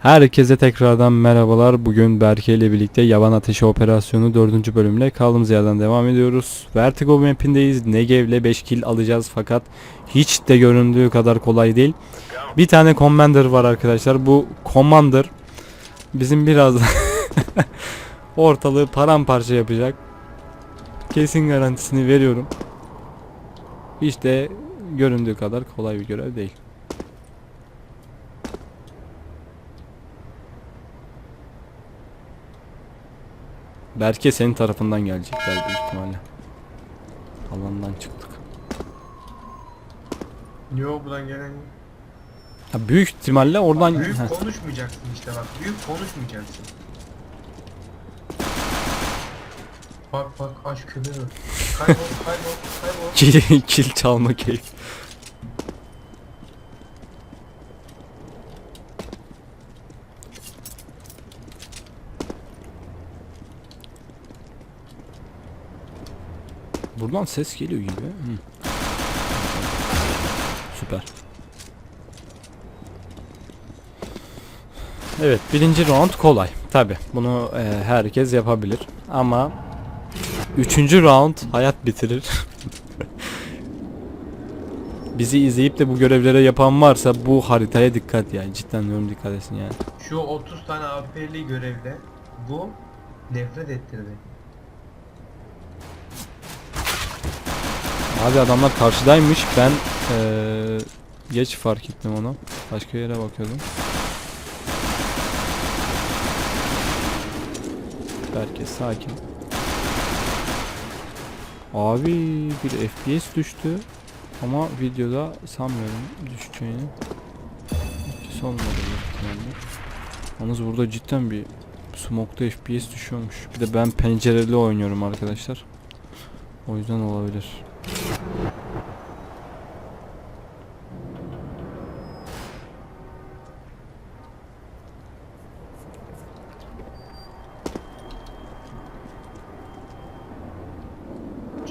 Herkese tekrardan merhabalar. Bugün Berke ile birlikte Yaban Ateşi Operasyonu 4. bölümle kaldığımız yerden devam ediyoruz. Vertigo mapindeyiz. Negev ile 5 kill alacağız fakat hiç de göründüğü kadar kolay değil. Bir tane commander var arkadaşlar. Bu commander bizim biraz ortalığı paramparça yapacak. Kesin garantisini veriyorum. Hiç de göründüğü kadar kolay bir görev değil. Berke senin tarafından gelecekler büyük ihtimalle. Alandan çıktık. Yo buradan gelen Ha, büyük ihtimalle oradan büyük Heh, konuşmayacaksın işte bak büyük konuşmayacaksın. Bak bak aç kömür. Kaybol kaybol kaybol. kill çalma keyif. Buradan ses geliyor gibi. Hı. Süper. Evet birinci round kolay. Tabi bunu e, herkes yapabilir. Ama üçüncü round hayat bitirir. Bizi izleyip de bu görevlere yapan varsa bu haritaya dikkat yani. Cidden diyorum dikkat etsin yani. Şu 30 tane AP'li görevde bu nefret ettirdi. Abi adamlar karşıdaymış. Ben eee, geç fark ettim onu. Başka yere bakıyordum. Herkes sakin. Abi bir FPS düştü. Ama videoda sanmıyorum düşeceğini. Etkisi olmadı ihtimalle. Yalnız burada cidden bir smoke'da FPS düşüyormuş. Bir de ben pencereli oynuyorum arkadaşlar. O yüzden olabilir.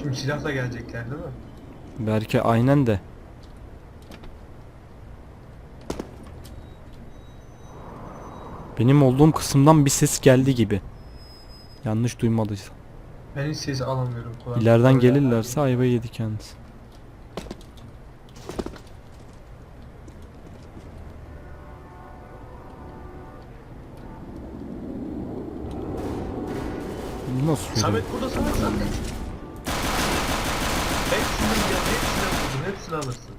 Şimdi silahla gelecekler değil mi? Belki aynen de. Benim olduğum kısımdan bir ses geldi gibi. Yanlış duymadıysam. Ben hiç ses alamıyorum. kulağım. İleriden gelirlerse ayva yalnız. Bu Nasıl? Samet burada Samet Samet. Ya hepsini vurdum hepsini alırsın.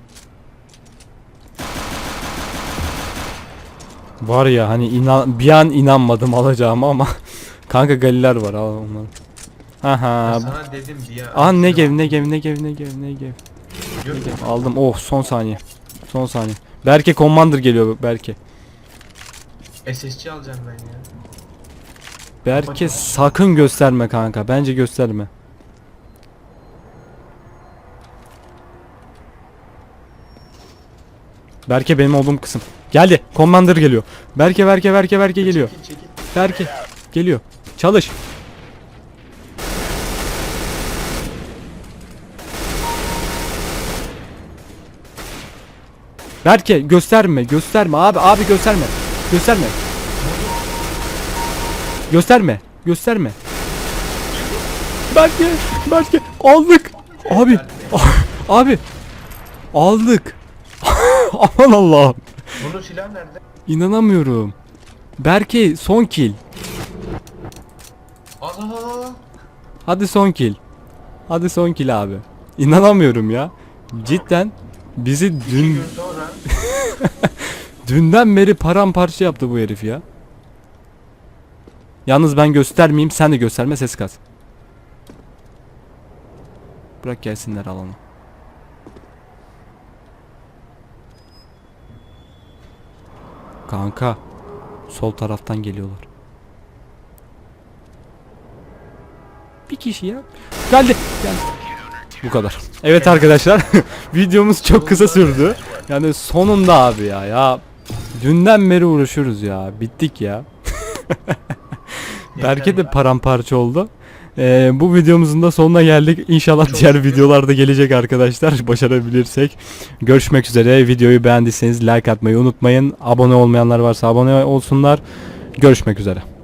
Var ya hani inan bir an inanmadım alacağım ama kanka galiler var al onları. Haha. Ben sana dedim diye. Aa ne gev ne gev ne gev ne gev ne gev. Aldım. Oh son saniye. Son saniye. Berke Commander geliyor Berke. SSC alacağım ben ya. Berke sakın gösterme kanka. Bence gösterme. Berke benim olduğum kısım. Geldi. Commander geliyor. Berke Berke Berke Berke geliyor. Çekil çekil. Berke geliyor. Çalış. Berke gösterme gösterme abi abi gösterme. Gösterme. Gösterme. Gösterme. Berke Berke aldık. Abi abi aldık. Aman Allah'ım. Bunun silah nerede? İnanamıyorum. Berke son kill. Al. Hadi son kill. Hadi son kill abi. İnanamıyorum ya. Cidden bizi İki dün gün sonra dünden beri paramparça yaptı bu herif ya. Yalnız ben göstermeyeyim sen de gösterme ses kas. Bırak gelsinler alanı. Kanka sol taraftan geliyorlar. Bir kişi ya. Geldi. Geldi. Bu kadar. Evet arkadaşlar. videomuz çok kısa sürdü. Yani sonunda abi ya. Ya dünden beri uğraşıyoruz ya. Bittik ya. Berke de paramparça oldu. Ee, bu videomuzun da sonuna geldik. İnşallah Çok diğer videolarda gelecek arkadaşlar. Başarabilirsek. Görüşmek üzere. Videoyu beğendiyseniz like atmayı unutmayın. Abone olmayanlar varsa abone olsunlar. Görüşmek üzere.